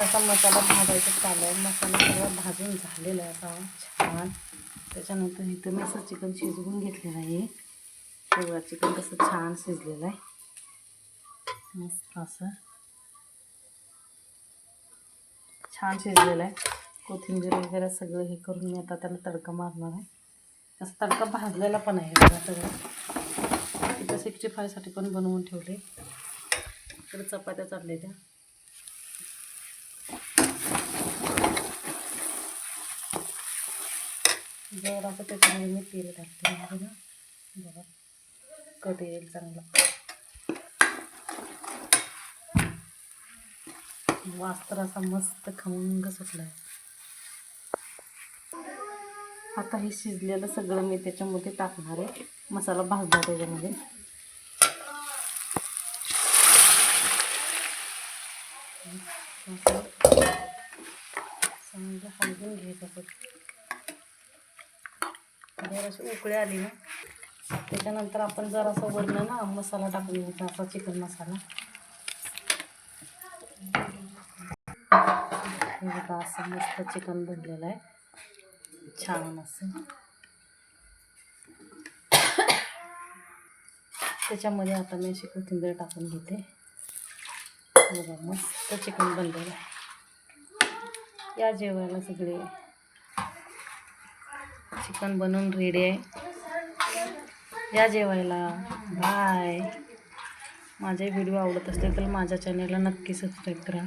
असा मसाला भाजायचा चालू आहे. मसाला सगळा भाजून झालेला आहे असा छान. त्याच्यानंतर इथं मी असं चिकन शिजवून घेतलेलं आहे. सगळं चिकन कसं छान शिजलेलं आहे. मस्त असं. छान शिजलेलं आहे. कोथिंबीर वगैरे सगळं हे करून मी आता त्याला तडका मारणार आहे. तसं तडका भाजलेला पण आहे. बघा सगळं तिथं सिक्स्टी फायसाठी पण बनवून ठेवले. इकडे चपात्या चालल्या त्या. असं त्याच्यामध्ये मी तेल टाकते बघा बघा कट येईल चांगला वास तर असा मस्त खमंग सुटला आहे आता हे शिजलेलं सगळं मी त्याच्यामध्ये टाकणार आहे. मसाला भाजला त्याच्यामध्ये. चांगलं हलवून घ्यायचं जराशी उकळी आली ना. त्याच्यानंतर आपण जरासं वरण ना मसाला टाकून घ्यायचा असा चिकन मसाला. असं मस्त चिकन बनलेलं आहे. छान असं. त्याच्यामध्ये आता मी अशी कोथिंबीर टाकून घेते. बघा मस्त चिकन बनलेलं आहे. या जेवायला सगळे. चिकन बनवून रेडी आहे. या जेवायला. बाय माझे व्हिडिओ आवडत असतील तर माझ्या चॅनेलला नक्की सबस्क्राईब करा.